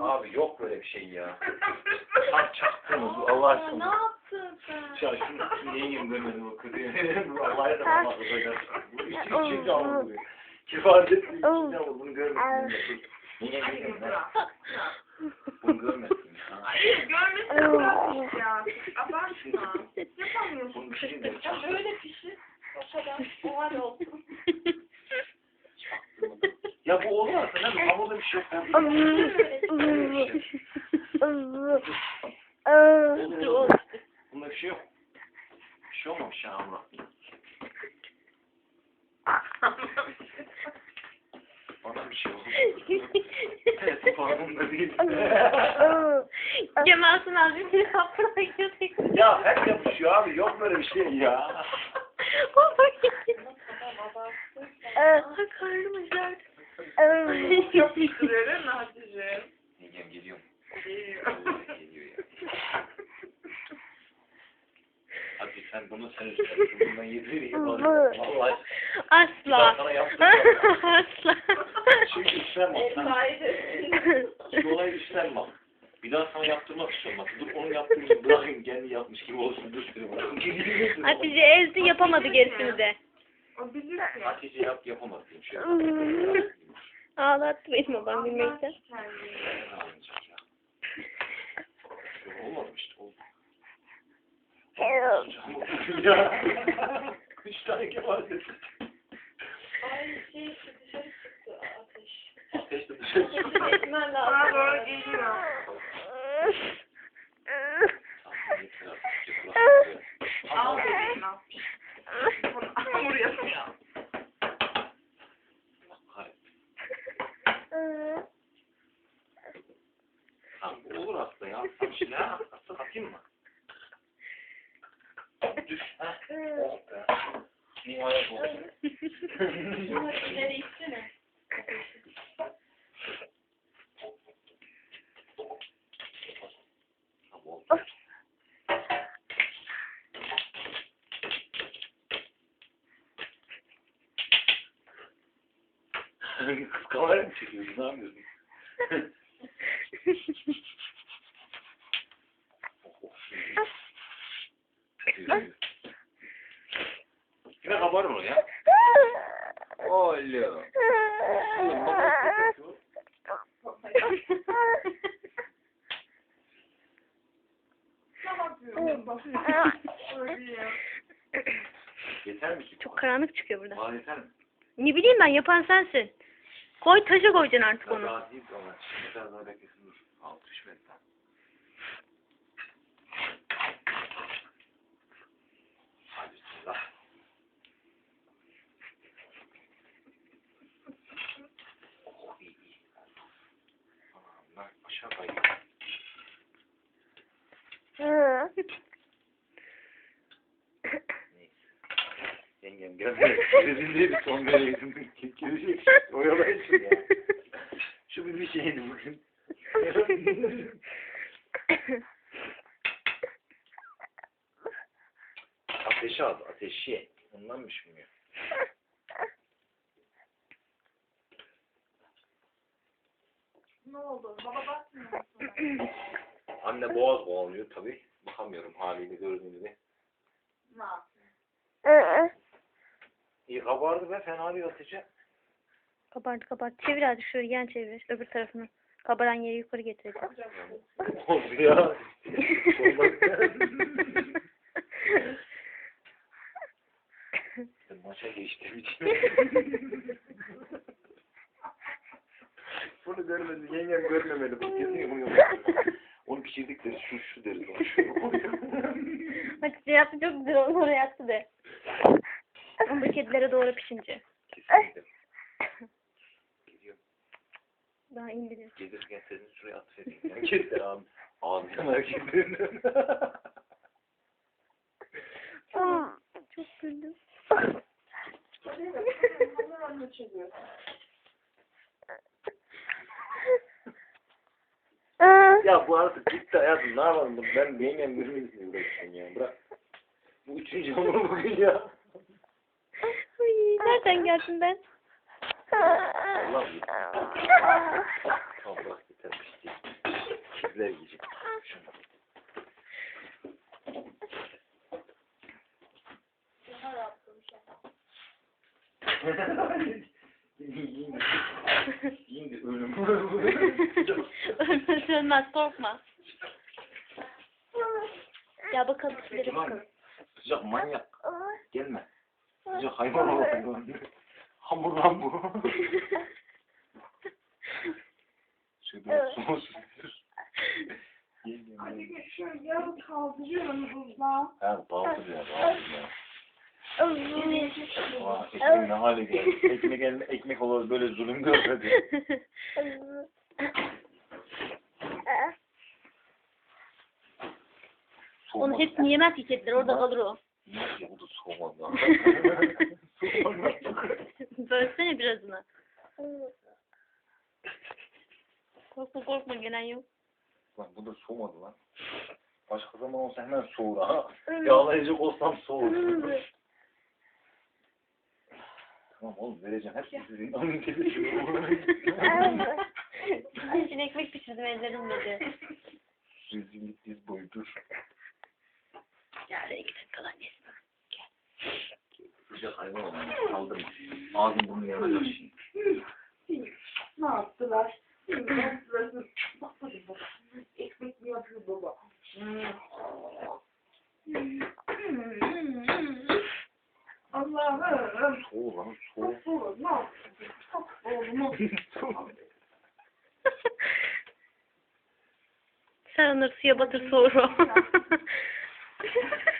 Abi yok böyle bir şey ya. Tam çaktınız Allah ne aşkına. yaptın sen? Ya şunu, şunu yengem görmedim o kızı. Allah'a da bakmadı hocam. Bu içi içince alınıyor. Kibar ettiği içince ama bunu görmedim. Yengem görmedim. Bunu görmedim. Hayır görmesi bırakmış ya. Abartma. Yapamıyorsun. Şey böyle pişir. O kadar. O hal olsun. Ya bu olmaz. Ne bu hamurda bir şey yok. Bunda bir şey yok. Bir şey olmamış ya hamura. Bana bir şey oldu. Evet, farkında değil. Cemal Sunal bir seni kapıda götürdü. ya hep yapışıyor abi. Yok böyle bir şey ya. Ay karnım acıdı. Çok pişiriyor değil mi Hatice? Yengem geliyorum. Geliyor. Geliyor ya. Hadi sen bunu sen üstüne. Bundan yedireyim. Vallahi. Ben Asla. sana yaptım. Asla. Şimdi üstlenmem. Sen olayı üstlenmem. Bir daha sana yaptırmak istiyorum. Dur onu yaptırayım. Bırakayım kendi yapmış gibi olsun. Dur seni bırakayım. Hatice ezdi yapamadı gerisini de. O bilir ki. Hatice yap yapamaz. Şöyle. Ağlattı benim babam bilmekten. Ağlayacak ya. Üç tane kemal. Ay şey dışarı çıktı ateş. Ateş de dışarı çıkıyor. Etmen lazım. Bana doğru geliyor. Al bebeğim al. Hamur yapıyor. Tamam, olur aslında şimdi ha, aslında atayım mı? Düş. Ha. Oh be. Nihayet oldu. İleri içsene. Kız kamera mı çekiyorsun? Ne yapıyorsun? Yine kabarır o ya. Ölüyor. Yeter mi? Çok karanlık çıkıyor burada. Bana yeter mi? Ne bileyim ben yapan sensin. Koy taşa koyacaksın artık onu. daha değil ama biraz daha beklesin dur. Alt düşmedi daha. Hadi bismillah. Oh iyi iyi. Tamam ben aşağı kayayım. Neyse. Yengem geldi. Rezilliğe bir son vereydim. Gelecek. Oyalayın ya. Şu bir bir şeydi bugün. ateşi al, ateşi. Ondan mı üşümüyor? Ne oldu? Baba bakmıyor musun? Anne boğaz boğalıyor tabii. Bakamıyorum haliyle gördüğünüz gibi. Ne yaptın? İyi kabardı be fena değil ateşi. Kabart kabart. Çevir azıcık şöyle yan çevir. Öbür tarafını. Kabaran yeri yukarı getireceğim. Oldu ya. Maça geçti Bunu görmedi, yengem görmemeli. Bu kesin bunu Onu pişirdik deriz, şu şu deriz. Onu. Hatice yaptı çok güzel oldu oraya attı de. Onu da kedilere doğru pişince. Kesinlikle. Daha indirir. Gelirken sesini şuraya atıvereyim. Yani kediler abi. Ağzına hareketlerini. Çok güldüm. Ya bu artık gitti hayatım. Ne yapalım? Ben yengem görmeyi uğraşıyorum ya. Bırak. Bu üçüncü hamur bugün ya. Nereden gelsin ben? Allah yeter pişti. Çizler yiyecek. Şunu. De ölüm. Ölmez ölmez korkma. Ya bakalım şuraya bakalım. Sıcak manyak. Gelme. Sıcak hayvan olalım. Hamur lan bu. Şurada sos. Hadi gel şöyle yarım kaldırıyorum buzla. Ha dağıtır ya dağıtır ya. Ekmeğin ne hale geldi. Ekmek eline ekmek olur böyle zulüm görmedi. Onu hepsini yemez ki kediler orada kalır o. Ya bu da soğumadı lan. Soğumadı. Bölsene birazını. Korkma korkma gelen yok. Lan bu da soğumadı lan. Başka zaman olsa hemen soğur ha. Yağlayacak olsam soğur. tamam oğlum vereceğim. Hepsi sizin. Onun gibi. Şimdi ekmek pişirdim ellerim dedi. Rezillik diz boyudur. Ya iki dakikadan yesin. Sıcak hayvan olmalı. Kaldırma. Ağzın burnun yanacak şimdi. Ne yaptılar? Ben sırasını... Bak hadi baba. Ekmek mi yapıyor baba? Allah'ım. Soğur lan soğur. Çok soğuk. Ne yapıyorsun? Çok soğuk. Sen suya batır soğur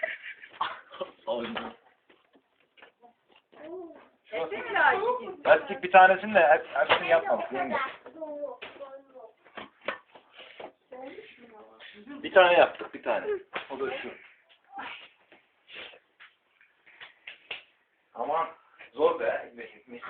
o. Aynen. Ete bir tanesini de hep, hepsini yapmam. Yenge. Bir tane yaptık bir tane. O da şu. Ama zor be ekmek.